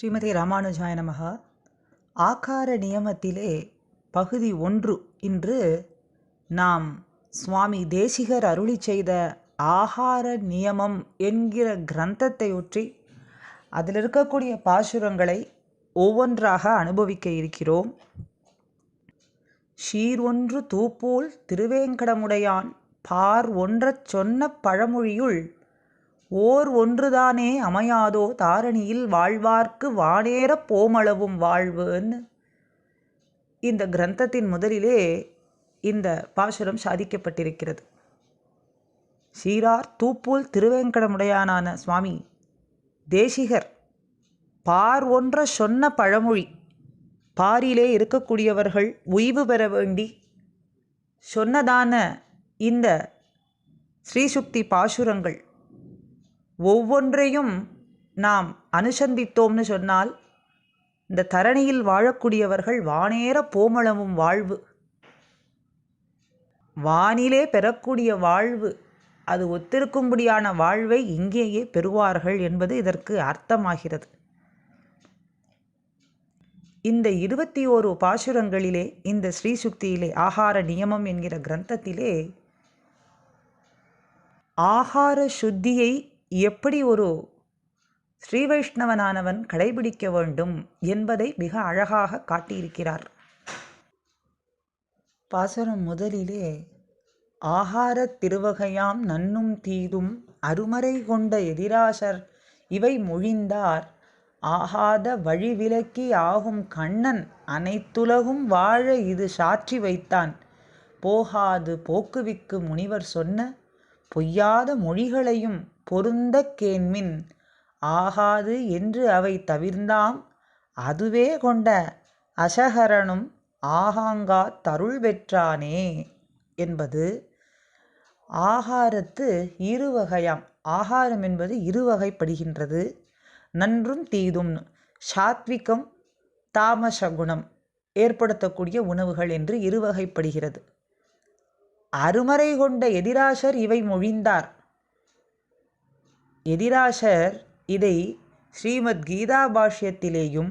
ஸ்ரீமதி ராமானுஜாய நமக ஆகார நியமத்திலே பகுதி ஒன்று இன்று நாம் சுவாமி தேசிகர் அருளி செய்த ஆகார நியமம் என்கிற கிரந்தத்தை ஒற்றி அதில் இருக்கக்கூடிய பாசுரங்களை ஒவ்வொன்றாக அனுபவிக்க இருக்கிறோம். ஷீர் ஒன்று தூப்போல் திருவேங்கடமுடையான் பார் ஒன்றச் சொன்ன பழமொழியுள் ஓர் ஒன்றுதானே அமையாதோ தாரணியில் வாழ்வார்க்கு வானேறப் போமளவும் வாழ்வுன்னு இந்த கிரந்தத்தின் முதலிலே இந்த பாசுரம் சாதிக்கப்பட்டிருக்கிறது. சீரார் தூப்பூல் திருவேங்கடமுடையானான சுவாமி தேசிகர் பார் ஒன்ற சொன்ன பழமொழி பாரிலே இருக்கக்கூடியவர்கள் உய்வு பெற வேண்டி சொன்னதான இந்த ஸ்ரீசுக்தி பாசுரங்கள் ஒவ்வொன்றையும் நாம் அனுசந்தித்தோம்னு சொன்னால் இந்த தரணியில் வாழக்கூடியவர்கள் வானேற போமளவும் வாழ்வு. வானிலே பெறக்கூடிய வாழ்வு அது ஒத்திருக்கும்படியான வாழ்வை இங்கேயே பெறுவார்கள் என்பது இதற்கு அர்த்தமாகிறது. இந்த இருபத்தி ஓரு பாசுரங்களிலே இந்த ஸ்ரீசுக்தியிலே ஆகார நியமம் என்கிற கிரந்தத்திலே ஆகார சுத்தியை எப்படி ஒரு ஸ்ரீ வைஷ்ணவனானவன் கடைபிடிக்க வேண்டும் என்பதை மிக அழகாக காட்டியிருக்கிறார். பாசுரம் முதலிலே ஆகார திருவகையாம் நன்னும் தீதும் அருமறை கொண்ட எதிராசர் இவை மொழிந்தார். ஆகாத வழிவிலக்கி ஆகும் கண்ணன் அனைத்துலகும் வாழ இது சாற்றி வைத்தான். போகாது போக்குவிக்கு முனிவர் சொன்ன பொய்யாத மொழிகளையும் பொருந்த கேண்மின். ஆகாது என்று அவை தவிர்ந்தாம். அதுவே கொண்ட அசகரனும் ஆகாங்கா தருள் பெற்றானே என்பது ஆகாரத்து இருவகையாம். ஆகாரம் என்பது இருவகைப்படுகின்றது. நன்றும் தீதும் சாத்விகம் தாமச குணம் ஏற்படுத்தக்கூடிய உணவுகள் என்று இருவகைப்படுகிறது. அருமறை கொண்ட எதிராசர் இவை மொழிந்தார். எதிராசர் இதை ஸ்ரீமத் கீதா பாஷ்யத்திலேயும்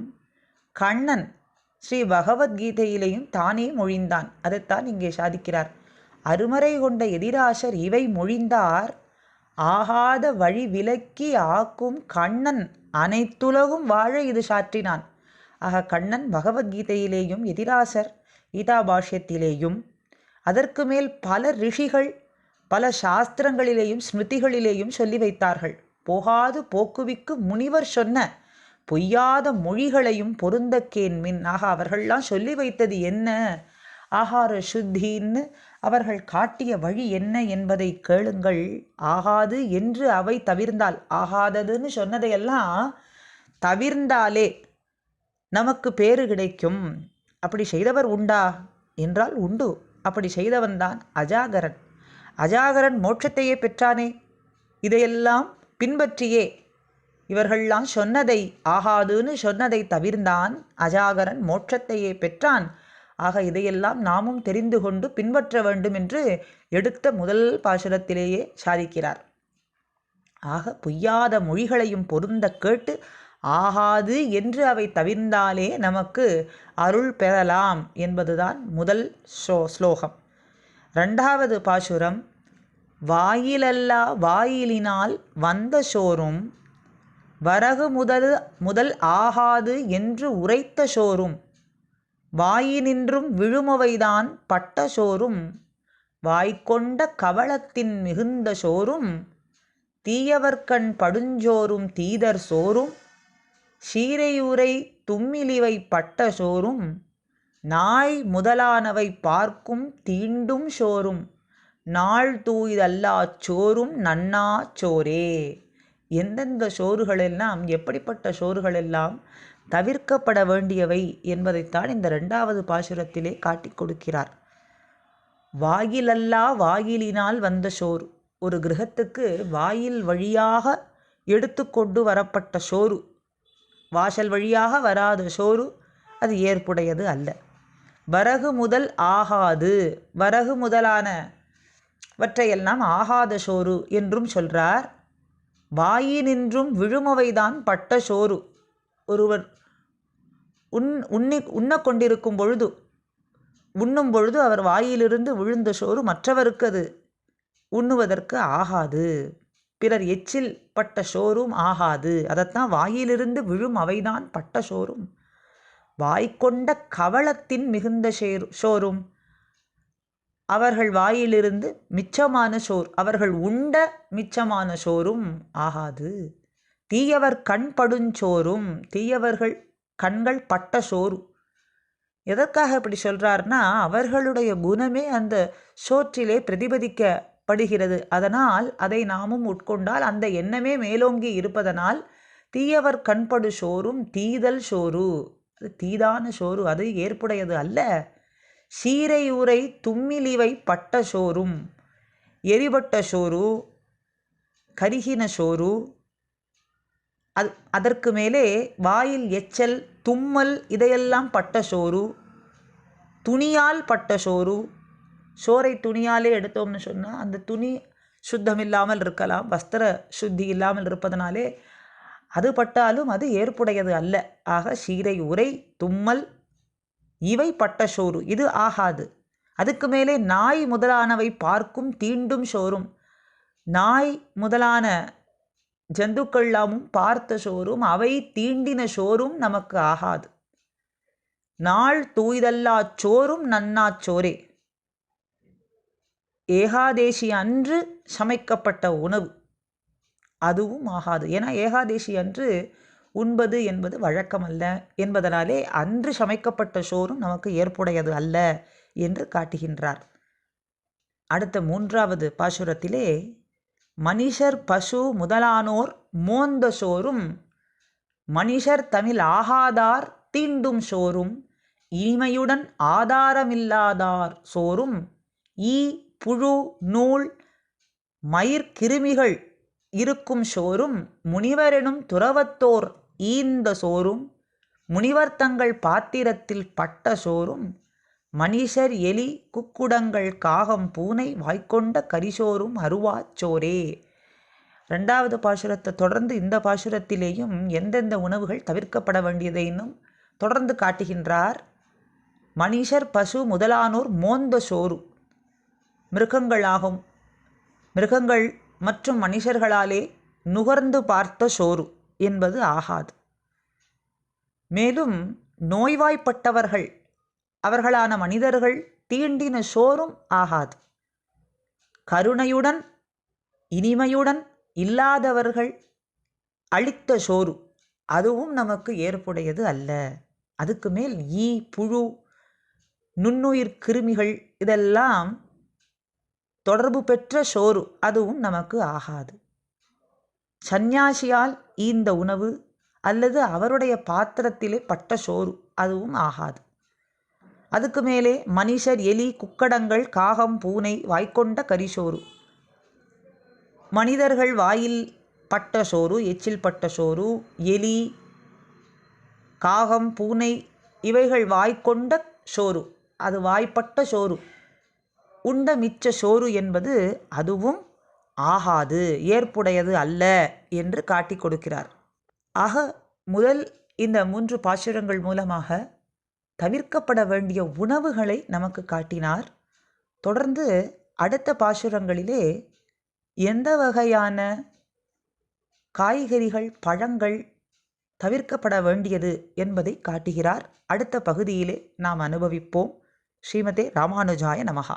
கண்ணன் ஸ்ரீ பகவத்கீதையிலேயும் தானே மொழிந்தான். அதைத்தான் இங்கே சாதிக்கிறார். அருமறை கொண்ட எதிராசர் இவை மொழிந்தார். ஆகாத வழி விலக்கி ஆக்கும் கண்ணன் அனைத்துலகும் வாழ இது சாற்றினான். ஆக கண்ணன் பகவத்கீதையிலேயும் எதிராசர் கீதா பாஷ்யத்திலேயும் அதற்கு மேல் பல ரிஷிகள் பல சாஸ்திரங்களிலேயும் ஸ்மிருதிகளிலேயும் சொல்லி வைத்தார்கள். போகாது போக்குவிக்கு முனிவர் சொன்ன பொய்யாத மொழிகளையும் பொருந்தக்கேன் மின் ஆக அவர்கள்லாம் சொல்லி வைத்தது என்ன? ஆகார சுத்தின்னு அவர்கள் காட்டிய வழி என்ன என்பதை கேளுங்கள். ஆகாது என்று அவை தவிர்ந்தால் ஆகாததுன்னு சொன்னதையெல்லாம் தவிர்ந்தாலே நமக்கு பேறு கிடைக்கும். அப்படி செய்தவர் உண்டா? என்றால் உண்டு. அப்படி செய்தவன்தான் அஜாகரன். அஜாகரன் மோட்சத்தையே பெற்றானே. இதையெல்லாம் பின்பற்றியே. இவர்கள்லாம் சொன்னதை ஆகாதுன்னு சொன்னதை தவிர்ந்தான். அஜாகரன் மோட்சத்தையே பெற்றான். ஆக இதையெல்லாம் நாமும் தெரிந்து கொண்டு பின்பற்ற வேண்டும் என்று எடுத்த முதல் பாசுரத்திலேயே சாதிக்கிறார். ஆக பொய்யாத மொழிகளையும் பொருந்த கேட்டு ஆகாது என்று அவை தவிர்ந்தாலே நமக்கு அருள் பெறலாம் என்பதுதான் முதல் ஸ்லோகம் ரெண்டாவது பாசுரம் வாயிலல்லா வாயிலினால் வந்த சோறும் வரகு முதல் முதல் ஆகாது என்று உரைத்த சோறும் வாயினின்றும் விழுமவைதான் பட்ட சோறும் வாய்க்கொண்ட கவளத்தின் மிகுந்த சோறும் தீயவர்கண் படுஞ்சோறும் தீதர் சோறும் சீரையுரை தும்மிலிவை பட்ட சோறும் நாய் முதலானவை பார்க்கும் தீண்டும் சோறும். நாள் தூய்தல்லா சோறும் நன்னா சோரே எந்தெந்த சோறுகளெல்லாம் எப்படிப்பட்ட சோறுகளெல்லாம் தவிர்க்கப்பட வேண்டியவை என்பதைத்தான் இந்த ரெண்டாவது பாசுரத்திலே காட்டிக் கொடுக்கிறார். வாயிலல்லா வாயிலினால் வந்த சோறு. ஒரு கிரகத்துக்கு வாயில் வழியாக எடுத்துக்கொண்டு வரப்பட்ட சோறு. வாசல் வழியாக வராத சோறு அது ஏற்புடையது அல்ல. வரகு முதல் ஆகாது. வரகு முதலான வற்றையெல்லாம் ஆகாத சோறு என்றும் சொல்றார். வாயினின்றும் விழுமவைதான் பட்ட சோறு. ஒருவர் உண் உண்ணி உண்ணக்கொண்டிருக்கும் பொழுது உண்ணும் பொழுது அவர் வாயிலிருந்து விழுந்த சோறு மற்றவருக்கு அது உண்ணுவதற்கு ஆகாது. பிறர் எச்சில் பட்ட சோறும் ஆகாது. அதைத்தான் வாயிலிருந்து விழும் அவைதான் பட்ட சோறும். வாய்க்கொண்ட கவளத்தின் மிகுந்த சேரு சோறும். அவர்கள் வாயிலிருந்து மிச்சமான சோர் அவர்கள் உண்ட மிச்சமான சோறும் ஆகாது. தீயவர் கண் படுஞ்சோறும் தீயவர்கள் கண்கள் பட்ட சோறு. எதற்காக இப்படி சொல்கிறார்னா அவர்களுடைய குணமே அந்த சோற்றிலே பிரதிபலிக்கப்படுகிறது. அதனால் அதை நாமும் உட்கொண்டால் அந்த எண்ணமே மேலோங்கி இருப்பதனால் தீயவர் கண்படு சோறும் தீதல் சோறு. அது தீதான சோறு அது ஏற்புடையது அல்ல. சீரை தும்மிலிவை பட்ட சோறும் எரிபட்ட சோறு கருகின சோறு அது அதற்கு மேலே வாயில் எச்சல் தும்மல் இதையெல்லாம் பட்ட சோறு துணியால் பட்ட சோறு சோரை துணியாலே எடுத்தோம்னு சொன்னால் அந்த துணி சுத்தமில்லாமல் இருக்கலாம் வஸ்திர சுத்தி இல்லாமல் இருப்பதனாலே அது பட்டாலும் அது ஏற்புடையது அல்ல. ஆக சீரை உரை தும்மல் இவை பட்ட சோறு. இது ஆகாது. அதுக்கு மேலே நாய் முதலானவை பார்க்கும் தீண்டும் சோறும். நாய் முதலான ஜந்துக்கள்லாமும் பார்த்த சோறும் அவை தீண்டின சோறும் நமக்கு ஆகாது. நாள் தூய்தல்லா சோறும் நன்னாச்சோரே ஏகாதேசி அன்று சமைக்கப்பட்ட உணவு. அதுவும் ஆகாது. ஏன்னா ஏகாதேசி அன்று உண்பது என்பது வழக்கமல்ல என்பதனாலே அன்று சமைக்கப்பட்ட சோறும் நமக்கு ஏற்புடையது அல்ல என்று காட்டுகின்றார். அடுத்த மூன்றாவது பாசுரத்திலே மனிஷர் பசு முதலானோர் மோந்த சோறும் மனிஷர் தமிழ் ஆகாதார் தீண்டும் சோறும் இனிமையுடன் ஆதாரமில்லாதார் சோறும் ஈ புழு நூல் மயிர்கிருமிகள் இருக்கும் சோறும் முனிவரெனும் துறவத்தோர் ஈந்த சோறும் முனிவர் தங்கள் பாத்திரத்தில் பட்ட சோறும் மனிஷர் எலி குக்குடங்கள் காகம் பூனை வாய்க்கொண்ட கரிசோறும் அருவாச்சோரே ரெண்டாவது பாசுரத்தை தொடர்ந்து இந்த பாசுரத்திலேயும் எந்தெந்த உணவுகள் தவிர்க்கப்பட வேண்டியதை இன்னும் தொடர்ந்து காட்டுகின்றார். மனிஷர் பசு முதலானோர் மோந்த சோறு மிருகங்களாகும். மிருகங்கள் மற்றும் மனுஷர்களாலே நுகர்ந்து பார்த்த சோறு. என்பது ஆகாது. மேலும் நோய்வாய்ப்பட்டவர்கள் அவர்களான மனிதர்கள் தீண்டின சோறும் ஆகாது. கருணையுடன் இனிமையுடன் இல்லாதவர்கள் அளித்த சோறு அதுவும் நமக்கு ஏற்புடையது அல்ல. அதுக்கு மேல் ஈ புழு நுண்ணுயிர் கிருமிகள் இதெல்லாம் தொடர்பு பெற்ற சோறு அதுவும் நமக்கு ஆகாது. சந்நியாசியால் ஈந்த உணவு அல்லது அவருடைய பாத்திரத்திலே பட்ட சோறு அதுவும் ஆகாது. அதுக்கு மேலே மனிஷர் எலி குக்கடங்கள் காகம் பூனை வாய்க்கொண்ட கரிசோறு. மனிதர்கள் வாயில் பட்ட சோறு எச்சில் பட்ட சோறு எலி காகம் பூனை இவைகள் வாய்க்கொண்ட சோறு. அது வாய்ப்பட்ட சோறு. உண்ட மிச்ச சோறு என்பது அதுவும் ஆகாது ஏற்புடையது அல்ல. என்று காட்டி கொடுக்கிறார். ஆக முதல் இந்த மூன்று பாசுரங்கள் மூலமாக தவிர்க்கப்பட வேண்டிய உணவுகளை நமக்கு காட்டினார். தொடர்ந்து அடுத்த பாசுரங்களிலே எந்த வகையான காய்கறிகள் பழங்கள் தவிர்க்கப்பட வேண்டியது என்பதை காட்டுகிறார். அடுத்த பகுதியிலே நாம் அனுபவிப்போம். ஸ்ரீமதே ராமானுஜாய நமகா